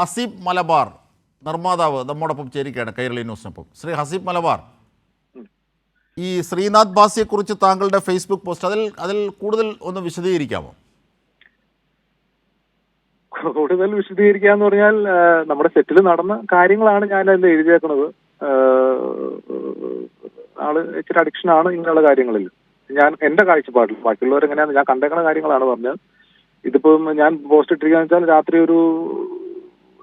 ഹസീബ് മലബാർ നിർമ്മാതാവ് നമ്മോടൊപ്പം ചേരുകയാണ് കൈരളി ന്യൂസിനൊപ്പം. ശ്രീ ഹസീബ് മലബാർ ഈ ശ്രീനാഥ് ബാസിയെക്കുറിച്ച് താങ്കളുടെ ഫേസ്ബുക്ക് പോസ്റ്റ് അതിൽ അതിൽ കൂടുതൽ ഒന്ന് വിശദീകരിക്കാമോ? കൂടുതൽ വിശദീകരിക്കുക എന്ന് പറഞ്ഞാൽ നമ്മുടെ സെറ്റിൽ നടന്ന കാര്യങ്ങളാണ് ഞാൻ അതിൽ എഴുതിയേക്കുന്നത് ആൾ ഇച്ചിരി അഡിക്ഷൻ ആണ് ഇങ്ങനെയുള്ള കാര്യങ്ങളിൽ. ഞാൻ എന്റെ കാഴ്ചപ്പാടിൽ ബാക്കിയുള്ളവർ എങ്ങനെയാണ് ഞാൻ കണ്ടേക്കുന്ന കാര്യങ്ങളാണ് പറഞ്ഞത്. ഇതിപ്പം ഞാൻ പോസ്റ്റ് ഇട്ടിരിക്കുകയെന്ന് വെച്ചാൽ രാത്രി ഒരു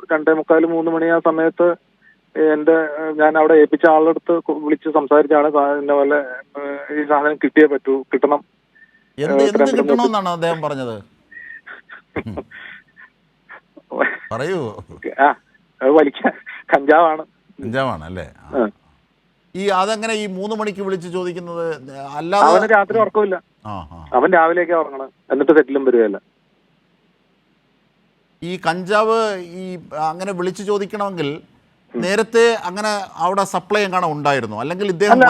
രണ്ടേ മുക്കാൽ മൂന്ന് മണി ആ സമയത്ത് എന്റെ ഞാൻ അവിടെ ഏൽപ്പിച്ച ആളുടെ അടുത്ത് വിളിച്ച് സംസാരിച്ചാണ് എന്നെ പോലെ ഈ സാധനം കിട്ടിയേ പറ്റൂ കിട്ടണം. കിട്ടണമെന്നാണ് അദ്ദേഹം പറഞ്ഞത്? പറയൂ. ആ അത് വലിക്കാൻ കഞ്ചാവാണ്. അഞ്ചാമാണ് അല്ലേ. ഈ അതെങ്ങനെ ഈ മൂന്ന് മണിക്ക് വിളിച്ച് ചോദിക്കുന്നത്? അവന് അല്ലാതെ രാത്രി ഉറക്കമില്ല. അവൻ രാവിലെയൊക്കെ ഉറങ്ങണം എന്നിട്ട് സെറ്റിലും വരുകയല്ല. ഈ കഞ്ചാവ് ഈ അങ്ങനെ വിളിച്ചു ചോദിക്കണമെങ്കിൽ നേരത്തെ അങ്ങനെ അവിടെ സപ്ലൈ എങ്ങനെ ഉണ്ടായിരുന്നു? അല്ലെങ്കിൽ ഇദ്ദേഹം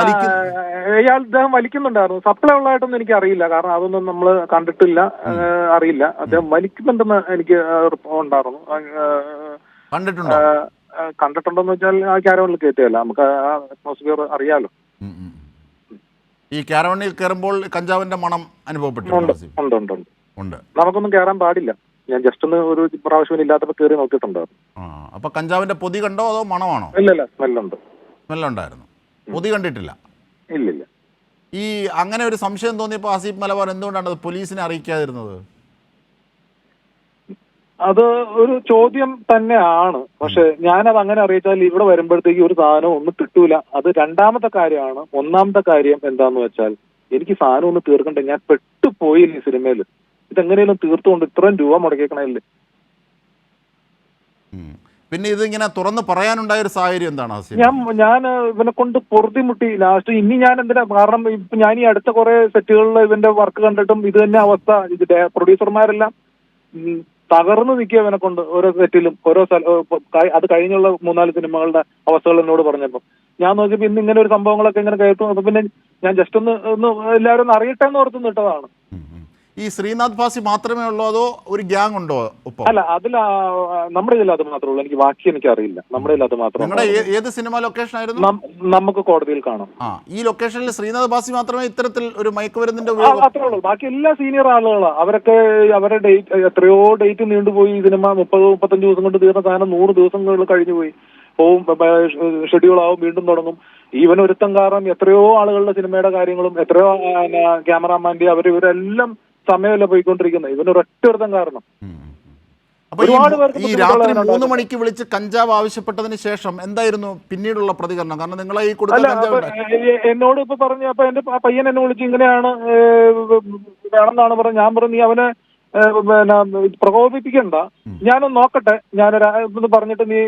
ഇയാൾ ഇദ്ദേഹം വലിക്കുന്നുണ്ടായിരുന്നു. സപ്ലൈ ഉള്ളതായിട്ടൊന്നും എനിക്ക് അറിയില്ല. കാരണം അതൊന്നും നമ്മൾ കണ്ടിട്ടില്ല. അറിയില്ല. അദ്ദേഹം വലിക്കുന്നുണ്ടെന്ന് എനിക്ക് ഉണ്ടായിരുന്നു. കണ്ടിട്ടുണ്ട്? കണ്ടിട്ടുണ്ടോന്ന് വെച്ചാൽ ആ ക്യാരവണിൽ കയറ്റിയല്ല നമുക്ക് ആ അറ്റ്മോസ്ഫിയർ അറിയാലോ. ഈ ക്യാരവണിൽ കയറുമ്പോൾ കഞ്ചാവിന്റെ മണം അനുഭവപ്പെട്ടു ഉണ്ട് നമുക്കൊന്നും കയറാൻ പാടില്ല. ഞാൻ ജസ്റ്റ് ഒന്ന് ഒരു പ്രാവശ്യം ഇല്ലാത്തപ്പോ കയറി നോക്കിയിട്ടുണ്ടായിരുന്നു ആ അപ്പൊ കഞ്ചാവിന്റെ പൊതി കണ്ടോ അതോ മണമാണോ? ഇല്ല ഇല്ല സ്മെല്ലുണ്ട്. സ്മെല്ലുണ്ടായിരുന്നു. പൊതി കണ്ടിട്ടില്ല. ഇല്ലില്ല. ഈ അങ്ങനെ ഒരു സംശയം തോന്നിയപ്പോൾ ആസിഫ് മലബാർ എന്തുകൊണ്ടാണ് അത് പോലീസിനെ അറിയിക്കാതിരുന്നത്? അത് ഒരു ചോദ്യം തന്നെയാണ്. പക്ഷെ ഞാനത് അങ്ങനെ അറിയിച്ചാൽ ഇവിടെ വരുമ്പോഴത്തേക്ക് ഒരു സാധനം ഒന്നും കിട്ടൂല. അത് രണ്ടാമത്തെ കാര്യമാണ്. ഒന്നാമത്തെ കാര്യം എന്താന്ന് വെച്ചാൽ എനിക്ക് സാധനം ഒന്ന് തീർക്കണ്ടേ. ഞാൻ പെട്ടുപോയി ഈ സിനിമയിൽ ഇതെങ്ങനെയും തീർത്തുകൊണ്ട് ഇത്രയും രൂപ മുടക്കിയേക്കണല്ലേ പിന്നെ പിന്നെ ഇതിങ്ങനെ തുറന്ന് പറയാനുണ്ടായ ഒരു സാഹചര്യം എന്താണ് ഞാൻ ഞാൻ ഇവനെ കൊണ്ട് പൊറുതിമുട്ടി ലാസ്റ്റ് ഇനി ഞാൻ എന്തിനാ? കാരണം ഇപ്പൊ ഞാൻ ഈ അടുത്ത കുറെ സെറ്റുകളിൽ ഇവന്റെ വർക്ക് കണ്ടിട്ടും ഇത് തന്നെ അവസ്ഥ. ഇത് പ്രൊഡ്യൂസർമാരെല്ലാം തകർന്നു നിൽക്കുക ഇവനെ കൊണ്ട് ഓരോ സെറ്റിലും ഓരോ അത് കഴിഞ്ഞുള്ള മൂന്നാൽ സിനിമകളുടെ അവസ്ഥകൾ എന്നോട് പറഞ്ഞപ്പോ. ഞാൻ നോക്കിയപ്പോ ഇന്ന് ഇങ്ങനെ ഒരു സംഭവങ്ങളൊക്കെ ഇങ്ങനെ കേട്ടു. അപ്പൊ പിന്നെ ഞാൻ ജസ്റ്റ് ഒന്ന് ഒന്ന് എല്ലാവരും ഒന്ന് അറിയട്ടെ എന്ന് ഓർത്ത് നിട്ടതാണ്. ഈ ശ്രീനാഥ് ഭാസി മാത്രമേ ഉള്ളൂ അതോ ഒരു ഗ്യാങ് ഉണ്ടോ ഒപ്പം? അല്ല അതിൽ നമ്മുടെ ഇതിൽ അത് മാത്രമേ ഉള്ളൂ. എനിക്ക് ബാക്കി എനിക്ക് അറിയില്ല നമ്മുടെ ഇതിൽ അത് മാത്രമേ നിങ്ങളുടെ ഏത് സിനിമ ലൊക്കേഷൻ ആയിരുന്നു? നമുക്ക് കോടതിയിൽ കാണാം. ആ ഈ ലൊക്കേഷനിൽ ശ്രീനാഥ് ഭാസി മാത്രമേ ഇത്തരത്തിൽ ഒരു മയക്കുമരുന്നിന്റെ അത്രേ ഉള്ളൂ. ബാക്കി എല്ലാ സീനിയർ ആളുകളാണ് അവരൊക്കെ അവരുടെ ഡേറ്റ് എത്രയോ ഡേറ്റ് നീണ്ടുപോയി ഈ സിനിമ മുപ്പത് മുപ്പത്തഞ്ച് ദിവസം കൊണ്ട് തീർന്ന സാധനം നൂറ് ദിവസങ്ങൾ കഴിഞ്ഞു പോയി. പോവും ഷെഡ്യൂൾ ആവും വീണ്ടും തുടങ്ങും. ഈവൻ ഒരുത്തം കാരണം എത്രയോ ആളുകളുടെ സിനിമയുടെ കാര്യങ്ങളും എത്രയോ ക്യാമറാമാന്റെ അവർ ഇവരെല്ലാം സമയമല്ല പോയിക്കൊണ്ടിരിക്കുന്നത്. ഇവൻ ഒരൊറ്റ ഒരുത്തം കാരണം. ഈ രാത്രി. മൂന്ന് മണിക്ക് വിളിച്ച് കഞ്ചാവ് ആവശ്യപ്പെട്ടതിന് ശേഷം എന്തായിരുന്നു പിന്നീടുള്ള പ്രതികരണം? കാരണം നിങ്ങളെ ഈ കൊടുത്ത എന്നോട് ഇപ്പൊ പറഞ്ഞു അപ്പൊ എന്റെ പയ്യൻ എന്നെ വിളിച്ച് ഇങ്ങനെയാണ് വേണമെന്നാണ് പറഞ്ഞത്. ഞാൻ പറഞ്ഞു നീ അവനെ പ്രകോപിപ്പിക്കണ്ട. ഞാനൊന്ന് നോക്കട്ടെ. ഞാനൊരു ഒന്ന് പറഞ്ഞിട്ട് നീ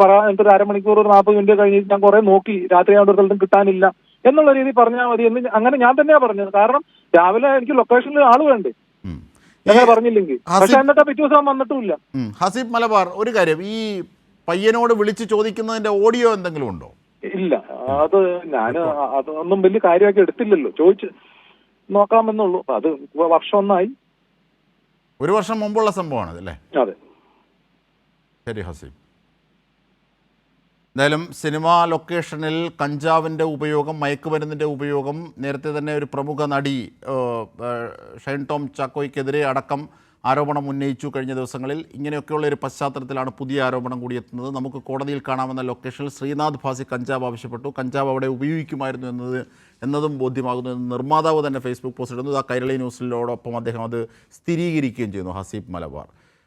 പറ എനിക്കൊരു അരമണിക്കൂർ ഒരു നാൽപ്പത് മിനിറ്റ് കഴിഞ്ഞ് ഞാൻ കുറെ നോക്കി. രാത്രി ആവുന്ന ഒരു സ്ഥലത്തും കിട്ടാനില്ല. എന്നുള്ള രീതി പറഞ്ഞാൽ മതി എന്ന് അങ്ങനെ ഞാൻ തന്നെയാ പറഞ്ഞത്. കാരണം രാവിലെ എനിക്ക് ലൊക്കേഷനിൽ ആൾ വേണ്ടേ ഉം. അങ്ങനെ പറഞ്ഞില്ലെങ്കിൽ. ഹസി- പക്ഷെ എന്നിട്ട് പിറ്റേ ദിവസം അവൻ വന്നിട്ടുമില്ല. ഉം. ഹസീബ് മലബാർ ഒരു കാര്യം ഈ പയ്യനോട് വിളിച്ച് ചോദിക്കുന്നതിന്റെ ഓഡിയോ എന്തെങ്കിലും ഉണ്ടോ? ഇല്ല. അത് ഞാൻ അതൊന്നും വലിയ കാര്യമാക്കി എടുത്തില്ലല്ലോ. ചോദിച്ച് നോക്കാമെന്നുള്ളൂ. അത് വർഷം ഒന്നായി. ഒരു വർഷം മുമ്പുള്ള സംഭവമാണ് അല്ലേ? അതെ. ശരി ഹസീബ്. എന്തായാലും സിനിമാ ലൊക്കേഷനിൽ കഞ്ചാവിന്റെ ഉപയോഗം മയക്കുമരുന്നിന്റെ ഉപയോഗം നേരത്തെ തന്നെ ഒരു പ്രമുഖ നടി ഷൈൻ ടോം ചാക്കോയ്ക്കെതിരെ അടക്കം ആരോപണം ഉന്നയിച്ചു കഴിഞ്ഞ ദിവസങ്ങളിൽ. ഇങ്ങനെയൊക്കെയുള്ള ഒരു പശ്ചാത്തലത്തിലാണ് പുതിയ ആരോപണം കൂടി എത്തുന്നത്. നമുക്ക് കോടതിയിൽ കാണാമെന്ന ലൊക്കേഷനിൽ ശ്രീനാഥ് ഭാസി കഞ്ചാവ് ആവശ്യപ്പെട്ടു. കഞ്ചാവ് അവിടെ ഉപയോഗിക്കുമായിരുന്നു എന്നത് എന്നതും ബോധ്യമാകുന്നു എന്ന് നിർമ്മാതാവ് തന്നെ ഫേസ്ബുക്ക് പോസ്റ്റ് ഇടുന്നു. ആ കൈരളി ന്യൂസിലോടൊപ്പം അദ്ദേഹം അത് സ്ഥിരീകരിക്കുകയും ചെയ്യുന്നു. ഹസീബ് മലബാർ.